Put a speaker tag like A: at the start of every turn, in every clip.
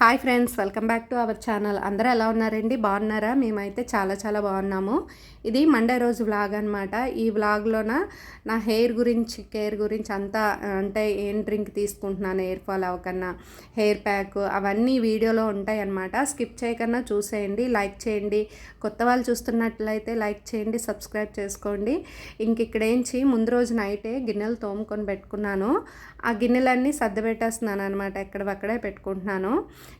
A: Hi friends welcome back to our channel. అందరూ ఎలా ఉన్నారండి? బాగున్నారా? మేమైతే చాలా చాలా బాగున్నాము. ఇది మండే రోజు వ్లాగ్ అనమాట ఈ వ్లాగ్లోన నా హెయిర్ గురించి కేర్ గురించి అంతా అంటే ఏం డ్రింక్ తీసుకుంటున్నాను హెయిర్ ఫాల్ అవ్వకన్నా హెయిర్ ప్యాక్ అవన్నీ వీడియోలో ఉంటాయి అన్నమాట. స్కిప్ చేయకన్నా చూసేయండి లైక్ చేయండి. కొత్త వాళ్ళు చూస్తున్నట్లయితే లైక్ చేయండి సబ్స్క్రైబ్ చేసుకోండి. ఇంక ఇక్కడేంచి ముందు రోజు నైటే గిన్నెలు తోముకొని పెట్టుకున్నాను. ఆ గిన్నెలన్నీ సర్దిపెట్టేస్తున్నాను అనమాట ఎక్కడవక్కడే పెట్టుకుంటున్నాను.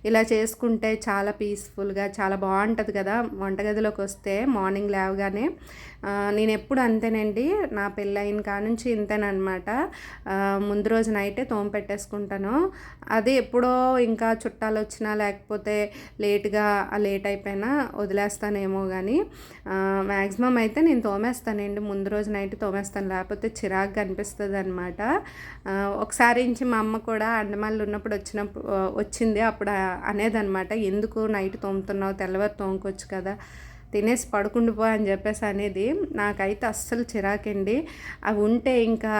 A: ఇలా చేసుకుంటే చాలా పీస్ఫుల్గా చాలా బాగుంటుంది కదా. వంటగదిలోకి వస్తే మార్నింగ్ లేవగానే నేను ఎప్పుడు అంతేనండి. నా పెళ్ళైన కాడ నుంచి ఇంతేనమాట ముందు రోజు నైటే తోమ పెట్టేసుకుంటాను. అది ఎప్పుడో ఇంకా చుట్టాలు వచ్చినా లేకపోతే లేట్గా లేట్ అయిపోయినా వదిలేస్తానేమో కానీ మ్యాక్సిమం అయితే నేను తోమేస్తానండి. ముందు రోజు నైట్ తోమేస్తాను. లేకపోతే చిరాగ్గా అనిపిస్తుంది అనమాట ఒకసారి నుంచి మా అమ్మ కూడా అండమాన్లు ఉన్నప్పుడు వచ్చినప్పుడు వచ్చింది. అప్పుడు అనేదన్నమాట. ఎందుకు నైట్ తోముతున్నావు? తెల్లవారు తోముకోవచ్చు కదా. తినేసి పడుకుండిపో అని చెప్పేసి అనేది నాకైతే అస్సలు చిరాకండి. అవి ఉంటే ఇంకా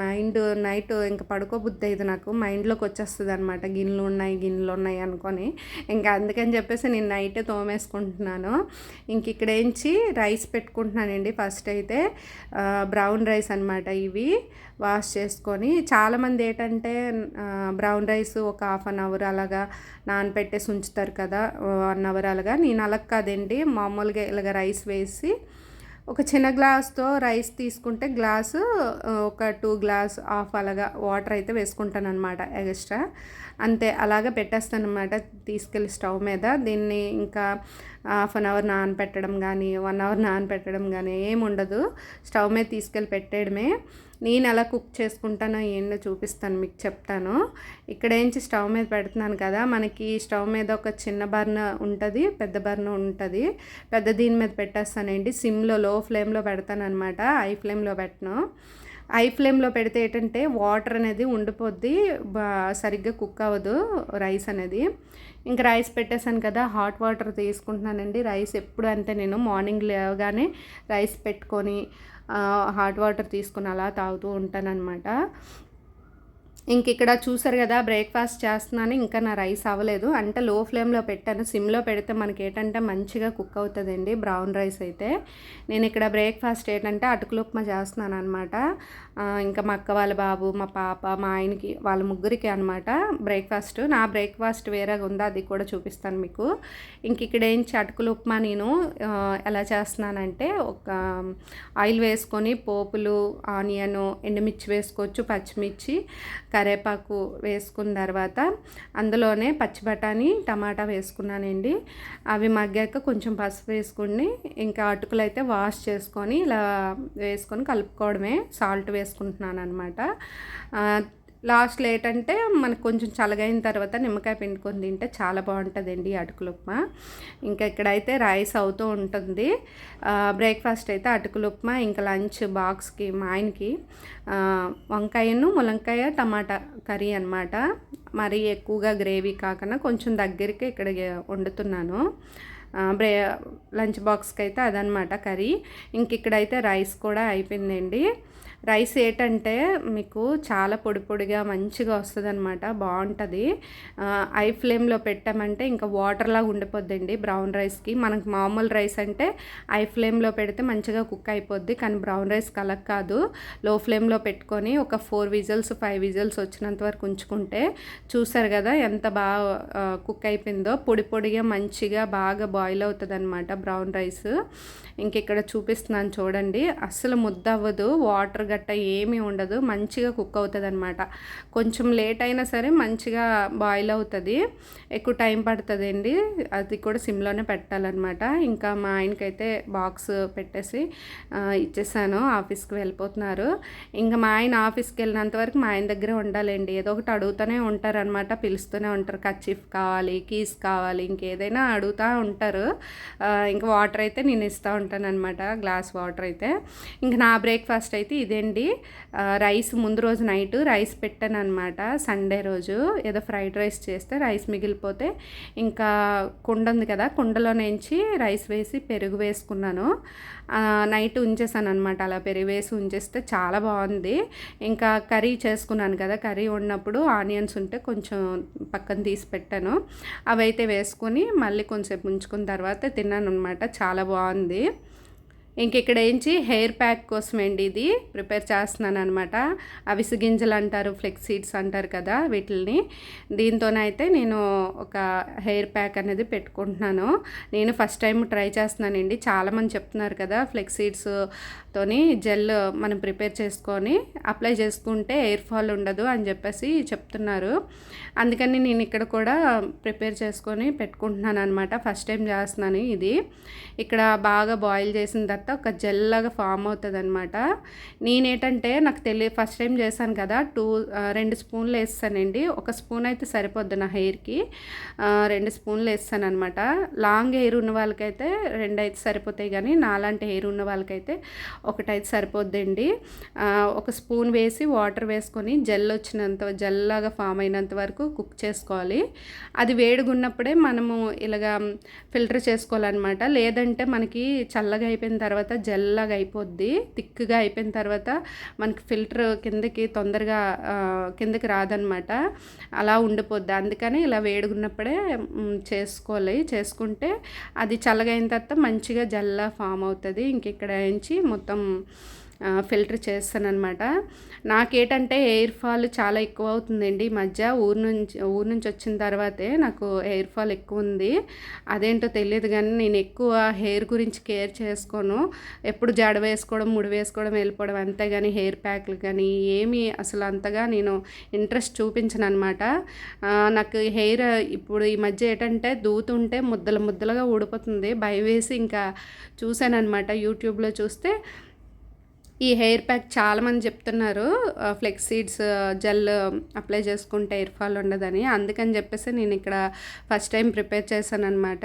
A: మైండ్ నైట్ ఇంకా పడుకోబుద్ధి అయితే నాకు. మైండ్లోకి వచ్చేస్తుంది అనమాట గిన్నెలు ఉన్నాయి గిన్నెలు ఉన్నాయి అనుకొని. ఇంకా అందుకని చెప్పేసి నేను నైటే తోమేసుకుంటున్నాను. ఇంక ఇక్కడేంచి రైస్ పెట్టుకుంటున్నానండి ఫస్ట్ అయితే. బ్రౌన్ రైస్ అనమాట ఇవి వాష్ చేసుకొని. చాలామంది ఏంటంటే బ్రౌన్ రైస్ ఒక హాఫ్ అన్ అవర్ అలాగా నానపెట్టేసి ఉంచుతారు కదా వన్ అవర్ అలాగా. నేను అలా కాదండి. మామూలుగా ఇలాగ రైస్ వేసి ఒక చిన్న గ్లాస్తో రైస్ తీసుకుంటే గ్లాసు ఒక టూ గ్లాస్ హాఫ్ అలాగా వాటర్ అయితే వేసుకుంటాను అనమాట ఎక్స్ట్రా. అంతే అలాగా పెట్టేస్తాను అనమాట తీసుకెళ్ళి స్టవ్ మీద. దీన్ని ఇంకా హాఫ్ అన్ అవర్ నానపెట్టడం కానీ వన్ అవర్ నానపెట్టడం కానీ ఏముండదు స్టవ్ మీద తీసుకెళ్ళి పెట్టేయడమే. నేను ఎలా కుక్ చేసుకుంటానో ఏంటో చూపిస్తాను మీకు చెప్తాను. ఇక్కడ ఏంచి స్టవ్ మీద పెడుతున్నాను కదా మనకి స్టవ్ మీద ఒక చిన్న బర్న్ ఉంటుంది పెద్ద బర్న్ ఉంటుంది. పెద్ద దీని మీద పెట్టేస్తానండి. సిమ్లో లో ఫ్లేమ్లో పెడతాను అనమాట హై ఫ్లేమ్లో పెట్టను. ఐ ఫ్లేమ్లో పెడితే ఏంటంటే వాటర్ అనేది ఉండిపోద్ది బా సరిగ్గా కుక్ అవ్వదు రైస్ అనేది. ఇంకా రైస్ పెట్టేశాను కదా హాట్ వాటర్ తీసుకుంటున్నానండి. రైస్ ఎప్పుడు అంతే నేను మార్నింగ్ లేవగానే రైస్ పెట్టుకొని హాట్ వాటర్ తీసుకొని అలా తాగుతూ ఉంటానన్నమాట. ఇంక ఇక్కడ చూసారు కదా బ్రేక్ఫాస్ట్ చేస్తున్నాను ఇంకా నా రైస్ అవ్వలేదు. అంటే లో ఫ్లేమ్లో పెట్టాను సిమ్లో పెడితే మనకి ఏంటంటే మంచిగా కుక్ అవుతుందండి బ్రౌన్ రైస్ అయితే. నేను ఇక్కడ బ్రేక్ఫాస్ట్ ఏంటంటే అటుకులు ఉప్మా చేస్తున్నాను అనమాట ఇంకా మా అక్క వాళ్ళ బాబు మా పాప మా ఆయనకి వాళ్ళ ముగ్గురికి అనమాట బ్రేక్ఫాస్ట్ నా బ్రేక్ఫాస్ట్ వేరేగా ఉందా అది కూడా చూపిస్తాను మీకు. ఇంక ఇక్కడ ఏం అటుకులు ఉప్మా నేను ఎలా చేస్తున్నానంటే ఒక ఆయిల్ వేసుకొని పోపులు ఆనియన్ ఎండుమిర్చి వేసుకోవచ్చు పచ్చిమిర్చి కరేపాకు వేసుకున్న తర్వాత అందులోనే పచ్చి బఠానీ టమాటా వేసుకున్నానండి. అవి మగ్గాక కొంచెం పసుపు వేసుకుని ఇంకా అటుకులు అయితే వాష్ చేసుకొని ఇలా వేసుకొని కలుపుకోవడమే సాల్ట్ వేసుకుంటున్నాను అనమాట లాస్ట్లో ఏంటంటే మనకు కొంచెం చల్లగైన తర్వాత నిమ్మకాయ పిండుకొని తింటే చాలా బాగుంటుందండి ఈ అటుకులు ఉప్మా. ఇంకా ఇక్కడైతే రైస్ అవుతూ ఉంటుంది. బ్రేక్ఫాస్ట్ అయితే అటుకులు ఉప్మా ఇంకా లంచ్ బాక్స్కి మా ఆయనకి. వంకాయను ములంకాయ టమాటా కర్రీ అనమాట మరీ ఎక్కువగా గ్రేవీ కాకుండా కొంచెం దగ్గరికి ఇక్కడ వండుతున్నాను. బ్రే లంచ్ బాక్స్కి అయితే అదనమాట కర్రీ. ఇంక ఇక్కడైతే రైస్ కూడా అయిపోయిందండి. రైస్ ఏంటంటే మీకు చాలా పొడి పొడిగా మంచిగా వస్తుంది అనమాట బాగుంటుంది ఐ ఫ్లేమ్లో పెట్టామంటే ఇంకా వాటర్లాగా ఉండిపోద్దండి బ్రౌన్ రైస్కి. మనకు మామూలు రైస్ అంటే ఐ ఫ్లేమ్లో పెడితే మంచిగా కుక్ అయిపోద్ది కానీ బ్రౌన్ రైస్ కలక్ కాదు. లో ఫ్లేమ్లో పెట్టుకొని ఒక ఫోర్ విజిల్స్ ఫైవ్ విజిల్స్ వచ్చినంత వరకు ఉంచుకుంటే చూసారు కదా ఎంత బాగా కుక్ అయిపోయిందో. పొడి పొడిగా మంచిగా బాగా బాయిల్ అవుతుంది అనమాట బ్రౌన్ రైస్. ఇంకెక్కడ చూపిస్తున్నాను చూడండి. అస్సలు ముద్ద అవ్వదు వాటర్ గట్ట ఏమీ ఉండదు మంచిగా కుక్ అవుతుంది అనమాట కొంచెం లేట్ అయినా సరే మంచిగా బాయిల్ అవుతుంది. ఎక్కువ టైం పడుతుందండి. అది కూడా సిమ్లోనే పెట్టాలన్నమాట. ఇంకా మా ఆయనకైతే బాక్స్ పెట్టేసి ఇచ్చేసాను. ఆఫీస్కి వెళ్ళిపోతున్నారు. ఇంకా మా ఆయన ఆఫీస్కి వెళ్ళినంత వరకు మా ఆయన దగ్గరే ఉండాలండి. ఏదో ఒకటి అడుగుతూనే ఉంటారనమాట పిలుస్తూనే ఉంటారు. కచ్చిఫ్ కావాలి కీస్ కావాలి ఇంకేదైనా అడుగుతూ ఉంటారు. ఇంకా వాటర్ అయితే నేను ఇస్తూ ఉంటాను అనమాట గ్లాస్ వాటర్ అయితే. ఇంక నా బ్రేక్ఫాస్ట్ అయితే ఇదండి. రైస్ ముందు రోజు నైట్ రైస్ పెట్టాను అనమాట సండే రోజు ఏదో ఫ్రైడ్ రైస్ చేస్తే రైస్ మిగిలిపోతే ఇంకా కుండ ఉంది కదా కుండలో నుంచి రైస్ వేసి పెరుగు వేసుకున్నాను. నైట్ ఉంచేసాను అనమాట అలా పెరివేసి వేసి ఉంచేస్తే చాలా బాగుంది. ఇంకా కర్రీ చేసుకున్నాను కదా కర్రీ ఉన్నప్పుడు ఆనియన్స్ ఉంటే కొంచెం పక్కన తీసి పెట్టాను. అవైతే వేసుకొని మళ్ళీ కొంచెంసేపు ఉంచుకున్న తర్వాత తిన్నాను అనమాట చాలా బాగుంది. ఇంక ఇక్కడ ఏంచి హెయిర్ ప్యాక్ కోసం అండి ఇది ప్రిపేర్ చేస్తున్నాను అనమాట అవిసి గింజలు అంటారు ఫ్లెక్స్ సీడ్స్ అంటారు కదా వీటిని దీంతోనైతే నేను ఒక హెయిర్ ప్యాక్ అనేది పెట్టుకుంటున్నాను. నేను ఫస్ట్ టైం ట్రై చేస్తున్నానండి. చాలామంది చెప్తున్నారు కదా ఫ్లెక్స్ సీడ్స్ తోని జెల్ మనం ప్రిపేర్ చేసుకొని అప్లై చేసుకుంటే ఎయిర్ ఫాల్ ఉండదు అని చెప్పేసి చెప్తున్నారు. అందుకని నేను ఇక్కడ కూడా ప్రిపేర్ చేసుకొని పెట్టుకుంటున్నాను అనమాట ఫస్ట్ టైం చేస్తున్నాను ఇది. ఇక్కడ బాగా బాయిల్ చేసిన తర్వాత ఒక జెల్ లాగా ఫామ్ అవుతుంది అనమాట నేనేంటంటే నాకు తెలియ ఫస్ట్ టైం చేశాను కదా టూ రెండు స్పూన్లు వేస్తానండి. ఒక స్పూన్ అయితే సరిపోద్ది నా హెయిర్కి. రెండు స్పూన్లు వేస్తాను అనమాట లాంగ్ హెయిర్ ఉన్న వాళ్ళకైతే రెండు అయితే సరిపోతాయి కానీ నాలాంటి హెయిర్ ఉన్న వాళ్ళకైతే ఒకటైతే సరిపోద్దండి. ఒక స్పూన్ వేసి వాటర్ వేసుకొని జెల్ వచ్చినంత జెల్ లాగా ఫామ్ అయినంత వరకు కుక్ చేసుకోవాలి. అది వేడిగా ఉన్నప్పుడే మనము ఇలాగా ఫిల్టర్ చేసుకోవాలన్నమాట. లేదంటే మనకి చల్లగా అయిపోయిన తర్వాత తర్వాత జల్లగా అయిపోద్ది థిక్గా అయిపోయిన తర్వాత మనకి ఫిల్టర్ కిందకి తొందరగా కిందకి రాదనమాట. అలా ఉండిపోద్ది. అందుకని ఇలా వేడుకున్నప్పుడే చేసుకోవాలి. చేసుకుంటే అది చల్లగైన తర్వాత మంచిగా జల్లా ఫామ్ అవుతుంది. ఇంక ఇక్కడ నుంచి మొత్తం ఫిల్టర్ చేస్తానమాట నాకేటంటే ఎయిర్ ఫాల్ చాలా ఎక్కువ అవుతుందండి ఈ మధ్య ఊరు నుంచి ఊరు నుంచి వచ్చిన తర్వాతే నాకు ఎయిర్ ఫాల్ ఎక్కువ ఉంది అదేంటో తెలియదు కానీ నేను ఎక్కువ హెయిర్ గురించి కేర్ చేసుకోను. ఎప్పుడు జడ వేసుకోవడం ముడి వేసుకోవడం వెళ్ళిపోవడం అంతే కానీ హెయిర్ ప్యాక్లు కానీ ఏమీ అసలు అంతగా నేను ఇంట్రెస్ట్ చూపించను అనమాట నాకు హెయిర్ ఇప్పుడు ఈ మధ్య ఏంటంటే దూతుంటే ముద్దలు ముద్దలుగా ఊడిపోతుంది. భయం వేసి ఇంకా చూశానమాట అనమాట యూట్యూబ్లో చూస్తే ఈ హెయిర్ ప్యాక్ చాలామంది చెప్తున్నారు ఫ్లెక్స్ సీడ్స్ జెల్ అప్లై చేసుకుంటే హెయిర్ ఫాల్ ఉండదని. అందుకని చెప్పేసి నేను ఇక్కడ ఫస్ట్ టైం ప్రిపేర్ చేశాను అనమాట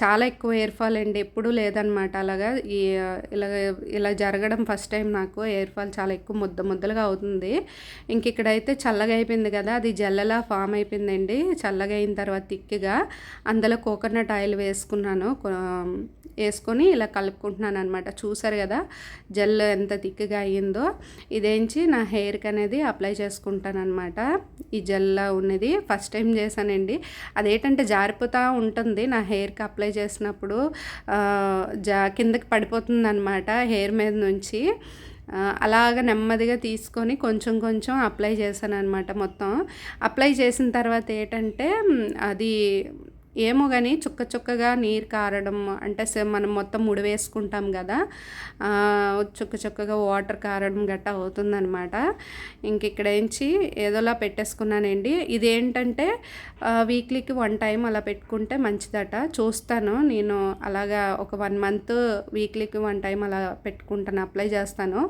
A: చాలా ఎక్కువ హెయిర్ ఫాల్ అండి ఎప్పుడూ లేదనమాట అలాగా ఈ ఇలా ఇలా జరగడం ఫస్ట్ టైం నాకు హెయిర్ ఫాల్ చాలా ఎక్కువ ముద్ద ముద్దలుగా అవుతుంది. ఇంక ఇక్కడైతే చల్లగా అయిపోయింది కదా అది జల్లలా ఫామ్ అయిపోయిందండి. చల్లగా అయిన తర్వాత తిక్కిగా అందులో కోకోనట్ ఆయిల్ వేసుకున్నాను. వేసుకొని ఇలా కలుపుకుంటున్నాను అనమాట చూసారు కదా జెల్ ఎంత థిక్గా అయ్యిందో. ఇదేంచి నా హెయిర్కి అనేది అప్లై చేసుకుంటాను అనమాట ఈ జెల్లా ఉన్నది ఫస్ట్ టైం చేశానండి. అదేంటంటే జారిపోతూ ఉంటుంది నా హెయిర్కి అప్లై చేసినప్పుడు. జా కిందకి పడిపోతుంది అనమాట హెయిర్ మీద నుంచి. అలాగ నెమ్మదిగా తీసుకొని కొంచెం కొంచెం అప్లై చేశాను అనమాట మొత్తం. అప్లై చేసిన తర్వాత ఏంటంటే అది ఏమో కానీ చుక్క చుక్కగా నీరు కారడం అంటే మనం మొత్తం ముడి వేసుకుంటాం కదా చుక్క చుక్కగా వాటర్ కారడం గట్ట అవుతుందనమాట ఇంక ఇక్కడేంచి ఏదోలా పెట్టేసుకున్నానండి. ఇదేంటంటే వీక్లీకి వన్ టైం అలా పెట్టుకుంటే మంచిదట. చూస్తాను. నేను అలాగా ఒక వన్ మంత్ వీక్లీకి వన్ టైం అలా పెట్టుకుంటాను అప్లై చేస్తాను.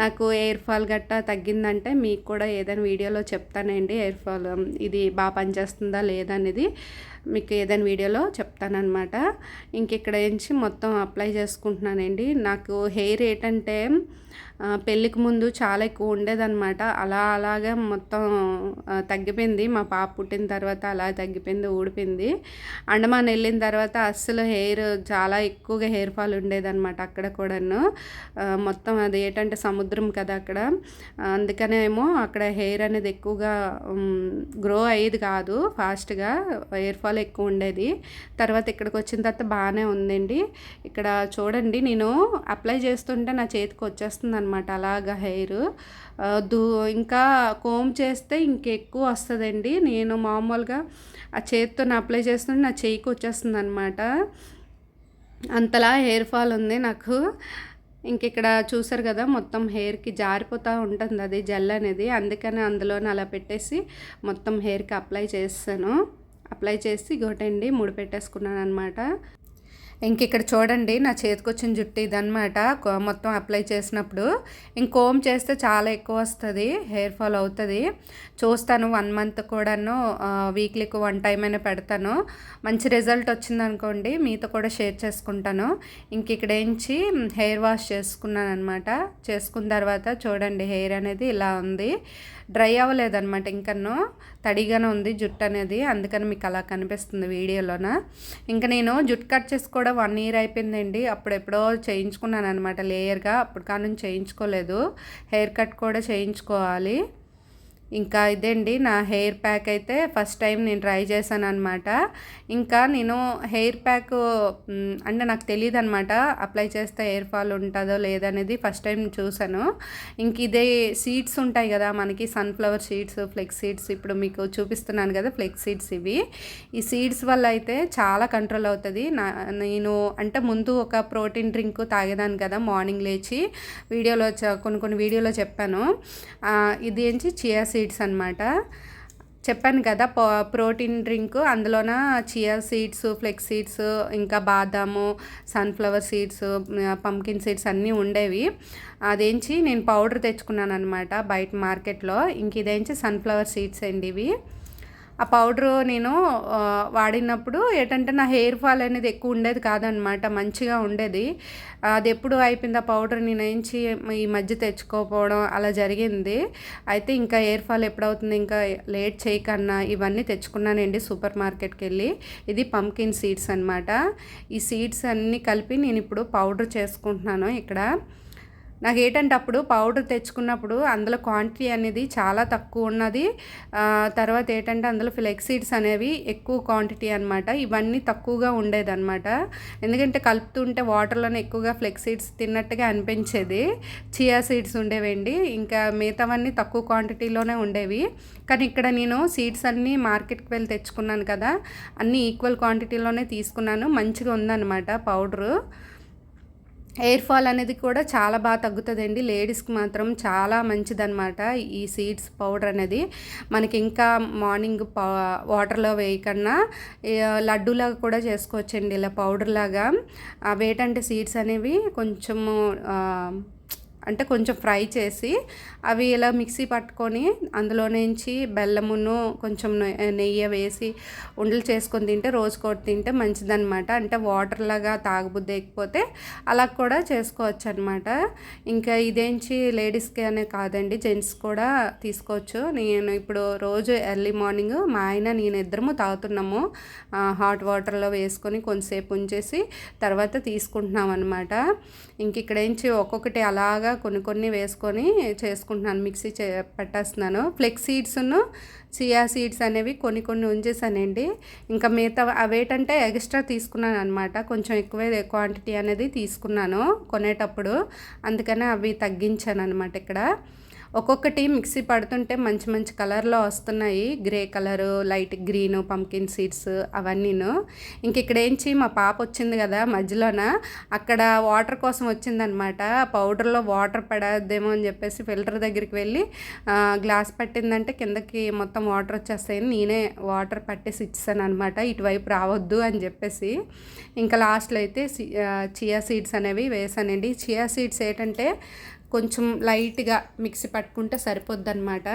A: నాకు ఎయిర్ ఫాల్ గట్టా తగ్గిందంటే మీకు కూడా ఏదైనా వీడియోలో చెప్తానండి. ఎయిర్ ఫాల్ ఇది బాగా పనిచేస్తుందా లేదా అనేది మీకు ఏదైనా వీడియోలో చెప్తానమాట ఇంక ఇక్కడ నుంచి మొత్తం అప్లై చేసుకుంటున్నానండి. నాకు హెయిర్ ఏంటంటే పెళ్ళికి ముందు చాలా ఎక్కువ ఉండేదన్నమాట. అలా అలాగా మొత్తం తగ్గిపోయింది. మా పాప పుట్టిన తర్వాత అలా తగ్గిపోయింది ఊడిపోయింది. అండమాన్ వెళ్ళిన తర్వాత అస్సలు హెయిర్ చాలా ఎక్కువగా హెయిర్ ఫాల్ ఉండేదన్నమాట అక్కడ కూడాను. మొత్తం అది ఏంటంటే సముద్రం కదా అక్కడ. అందుకనేమో అక్కడ హెయిర్ అనేది ఎక్కువగా గ్రో అయ్యేది కాదు ఫాస్ట్గా. హెయిర్ ఫాల్ ఎక్కువ ఉండేది. తర్వాత ఇక్కడికి వచ్చిన తర్వాత బాగానే ఉందండి. ఇక్కడ చూడండి నేను అప్లై చేస్తుంటే నా చేతికి వచ్చేస్తుంది అనమాట అలాగా హెయిర్. దూ ఇంకా కోమ్ చేస్తే ఇంకెక్కువ వస్తుందండి. నేను మామూలుగా ఆ చేతితో అప్లై చేస్తుంటే నా చేయికి వచ్చేస్తుంది అనమాట అంతలా హెయిర్ ఫాల్ ఉంది నాకు. ఇంక ఇక్కడ చూసారు కదా మొత్తం హెయిర్కి జారిపోతూ ఉంటుంది అది జెల్ అనేది. అందుకని అందులోనే అలా పెట్టేసి మొత్తం హెయిర్కి అప్లై చేస్తాను. అప్లై చేసి గోటండి ముడి పెట్టేసుకున్నాను అనమాట ఇంక ఇక్కడ చూడండి నా చేతికి వచ్చిన జుట్టు ఇదనమాట మొత్తం అప్లై చేసినప్పుడు. ఇంకోమ్ చేస్తే చాలా ఎక్కువ వస్తుంది హెయిర్ ఫాల్ అవుతుంది. చూస్తాను వన్ మంత్ కూడాను వీక్లీకి వన్ టైం అయినా పెడతాను. మంచి రిజల్ట్ వచ్చింది అనుకోండి మీతో కూడా షేర్ చేసుకుంటాను. ఇంక ఇక్కడ ఏంచి హెయిర్ వాష్ చేసుకున్నాను అనమాట చేసుకున్న తర్వాత చూడండి హెయిర్ అనేది ఇలా ఉంది. డ్రై అవ్వలేదన్నమాట ఇంకను తడిగానే ఉంది జుట్టు అనేది అందుకని మీకు అలా కనిపిస్తుంది వీడియోలోన. ఇంకా నేను జుట్టు కట్ చేసుకోవడం కూడా వన్ ఇయర్ అయిపోయిందండి. అప్పుడు ఎప్పుడో చేయించుకున్నాను అనమాట లేయర్గా. అప్పుడు కానీ చేయించుకోలేదు. హెయిర్ కట్ కూడా చేయించుకోవాలి. ఇంకా ఇదండి నా హెయిర్ ప్యాక్ అయితే ఫస్ట్ టైం నేను ట్రై చేశాను అనమాట ఇంకా నేను హెయిర్ ప్యాక్ అంటే నాకు తెలియదు అనమాట అప్లై చేస్తే హెయిర్ ఫాల్ ఉంటుందో లేదనేది ఫస్ట్ టైం చూశాను. ఇంక ఇదే సీడ్స్ ఉంటాయి కదా మనకి సన్ఫ్లవర్ సీడ్స్ ఫ్లెక్స్ సీడ్స్ ఇప్పుడు మీకు చూపిస్తున్నాను కదా ఫ్లెక్స్ సీడ్స్ ఇవి. ఈ సీడ్స్ వల్ల అయితే చాలా కంట్రోల్ అవుతుంది. నా నేను అంటే ముందు ఒక ప్రోటీన్ డ్రింక్ తాగేదాను కదా మార్నింగ్ లేచి వీడియోలో కొన్ని కొన్ని వీడియోలో చెప్పాను. ఇది ఏంచి చియా సీడ్స్ సీడ్స్ అనమాట చెప్పాను కదా పో ప్రోటీన్ డ్రింక్ అందులోన చియా సీడ్స్ ఫ్లెక్స్ సీడ్స్ ఇంకా బాదాము సన్ఫ్లవర్ సీడ్స్ పంకిన్ సీడ్స్ అన్నీ ఉండేవి. అదేంచి నేను పౌడర్ తెచ్చుకున్నాను అనమాట బయట మార్కెట్లో. ఇంక ఇదేంచి సన్ఫ్లవర్ సీడ్స్ అండి ఇవి. ఆ పౌడర్ నేను వాడినప్పుడు ఏంటంటే నా హెయిర్ ఫాల్ అనేది ఎక్కువ ఉండేది కాదనమాట మంచిగా ఉండేది. అది ఎప్పుడు అయిపోయింది ఆ పౌడర్ నేను ఏంచి ఈ మధ్య తెచ్చుకోకపోవడం అలా జరిగింది. అయితే ఇంకా హెయిర్ ఫాల్ ఎప్పుడవుతుంది ఇంకా లేట్ చేయకన్నా ఇవన్నీ తెచ్చుకున్నానండి సూపర్ మార్కెట్కి వెళ్ళి. ఇది పంకిన్ సీడ్స్ అనమాట ఈ సీడ్స్ అన్నీ కలిపి నేను ఇప్పుడు పౌడర్ చేసుకుంటున్నాను ఇక్కడ. నాకు ఏంటంటే అప్పుడు పౌడర్ తెచ్చుకున్నప్పుడు అందులో క్వాంటిటీ అనేది చాలా తక్కువ ఉన్నది. తర్వాత ఏంటంటే అందులో ఫ్లెక్స్ సీడ్స్ అనేవి ఎక్కువ క్వాంటిటీ అనమాట ఇవన్నీ తక్కువగా ఉండేదన్నమాట. ఎందుకంటే కలుపుతుంటే వాటర్లోనే ఎక్కువగా ఫ్లెక్స్ సీడ్స్ తిన్నట్టుగా అనిపించేది. చియా సీడ్స్ ఉండేవండి. ఇంకా మిగతావన్నీ తక్కువ క్వాంటిటీలోనే ఉండేవి. కానీ ఇక్కడ నేను సీడ్స్ అన్నీ మార్కెట్కి వెళ్ళి తెచ్చుకున్నాను కదా అన్నీ ఈక్వల్ క్వాంటిటీలోనే తీసుకున్నాను. మంచిగా ఉందన్నమాట పౌడరు హెయిర్ ఫాల్ అనేది కూడా చాలా బాగా తగ్గుతుందండి. లేడీస్కి మాత్రం చాలా మంచిదన్నమాట ఈ సీడ్స్ పౌడర్ అనేది. మనకి ఇంకా మార్నింగ్ వాటర్లో వేయకన్నా లడ్డూలాగా కూడా చేసుకోవచ్చండి ఇలా పౌడర్ లాగా అవేటంటే సీడ్స్ అనేవి కొంచెము అంటే కొంచెం ఫ్రై చేసి అవి ఇలా మిక్సీ పట్టుకొని అందులో నుంచి బెల్లమును కొంచెం నెయ్యి వేసి ఉండలు చేసుకొని తింటే రోజుకోటి తింటే మంచిదన్నమాట. అంటే వాటర్ లాగా తాగబుద్ది ఎక్కిపోతే అలా కూడా చేసుకోవచ్చు అనమాట ఇంకా ఇదేంచి లేడీస్కి అనే కాదండి జెంట్స్ కూడా తీసుకోవచ్చు. నేను ఇప్పుడు రోజు ఎర్లీ మార్నింగ్ మా ఆయన నేను ఇద్దరము తాగుతున్నాము హాట్ వాటర్లో వేసుకొని కొంతసేపు ఉంచేసి తర్వాత తీసుకుంటున్నాం అనమాట ఇంక ఇక్కడేంచి ఒక్కొక్కటి అలాగా కొన్ని కొన్ని వేసుకొని చేసుకుంటున్నాను మిక్సీ చే పెట్టేస్తున్నాను. ఫ్లెక్స్ సీడ్స్ను చియా సీడ్స్ అనేవి కొన్ని కొన్ని ఉంచేసానండి. ఇంకా మిగతా అవేటంటే ఎక్స్ట్రా తీసుకున్నాను అనమాట కొంచెం ఎక్కువే క్వాంటిటీ అనేది తీసుకున్నాను కొనేటప్పుడు. అందుకనే అవి తగ్గించాను అనమాట ఇక్కడ. ఒక్కొక్కటి మిక్సీ పడుతుంటే మంచి మంచి కలర్లో వస్తున్నాయి. Grey colour light green pumpkin seeds అవన్నీను. ఇంక ఇక్కడేంచి మా పాప వచ్చింది కదా మధ్యలోన. అక్కడ వాటర్ కోసం వచ్చిందనమాట. పౌడర్లో వాటర్ పడద్దేమో అని చెప్పేసి ఫిల్టర్ దగ్గరికి వెళ్ళి గ్లాస్ పట్టిందంటే కిందకి మొత్తం వాటర్ వచ్చేస్తాయని నేనే వాటర్ పట్టేసి ఇచ్చాను అనమాట ఇటువైపు రావద్దు అని చెప్పేసి. ఇంకా లాస్ట్లో అయితే చియా సీడ్స్ అనేవి వేసానండి. చియా సీడ్స్ ఏంటంటే కొంచెం లైట్గా మిక్సీ పట్టుకుంటే సరిపోద్దనమాట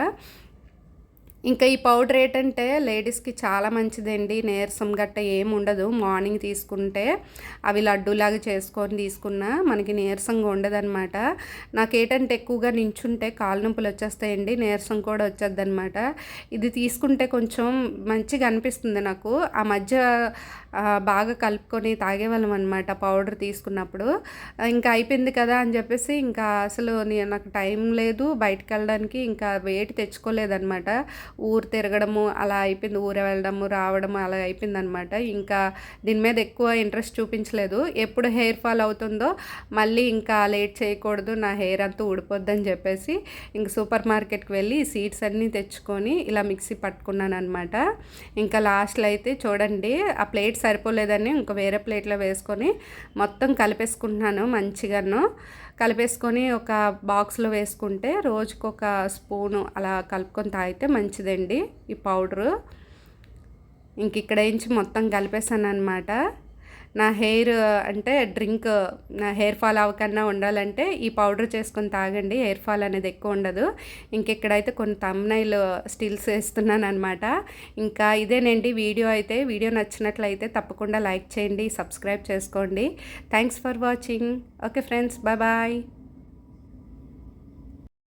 A: ఇంకా ఈ పౌడర్ ఏంటంటే లేడీస్కి చాలా మంచిదండి. నీరసం గట్ట ఏమి ఉండదు. మార్నింగ్ తీసుకుంటే అవి లడ్డూలాగా చేసుకొని తీసుకున్నా మనకి నీరసంగా ఉండదన్నమాట. నాకేటంటే ఎక్కువగా నించుంటే కాలు నొప్పులు వచ్చేస్తాయండి. నీరసం కూడా వచ్చేద్దనమాట ఇది తీసుకుంటే కొంచెం మంచిగా అనిపిస్తుంది నాకు. ఆ మధ్య బాగా కలుపుకొని తాగేవాళ్ళం అనమాట పౌడర్ తీసుకున్నప్పుడు. ఇంకా అయిపోయింది కదా అని చెప్పేసి ఇంకా అసలు నాకు టైం లేదు బయటకు వెళ్ళడానికి ఇంకా వెయిట్ తెచ్చుకోలేదనమాట ఊరు తిరగడము అలా అయిపోయింది. ఊరు వెళ్ళడము రావడము అలా అయిపోయింది అనమాట ఇంకా దీని మీద ఎక్కువ ఇంట్రెస్ట్ చూపించలేదు. ఎప్పుడు హెయిర్ ఫాల్ అవుతుందో మళ్ళీ ఇంకా లేట్ చేయకూడదు నా హెయిర్ అంతా ఊడిపోద్దని చెప్పేసి ఇంక సూపర్ మార్కెట్కి వెళ్ళి సీడ్స్ అన్నీ తెచ్చుకొని ఇలా మిక్సీ పట్టుకున్నాను అనమాట ఇంకా లాస్ట్లో అయితే చూడండి ఆ ప్లేట్స్ సరిపోలేదని ఇంక వేరే ప్లేట్లో వేసుకొని మొత్తం కలిపేసుకుంటున్నాను మంచిగాను. కలిపేసుకొని ఒక బాక్స్లో వేసుకుంటే రోజుకు ఒక స్పూను అలా కలుపుకొని తాగితే మంచిదండి ఈ పౌడరు. ఇంక ఇక్కడ నుంచి మొత్తం కలిపేసాను అనమాట నా హెయిర్ అంటే డ్రింక్ నా హెయిర్ ఫాల్ అవ్వకన్నా ఉండాలంటే ఈ పౌడర్ చేసుకొని తాగండి. హెయిర్ ఫాల్ అనేది ఎక్కువ ఉండదు. ఇంకెక్కడైతే కొన్ని తమ్నైల్ స్టిల్స్ వేస్తున్నాను అనమాట ఇంకా ఇదేనండి వీడియో అయితే. వీడియో నచ్చినట్లయితే తప్పకుండా లైక్ చేయండి సబ్స్క్రైబ్ చేసుకోండి. Thanks for watching okay friends bye bye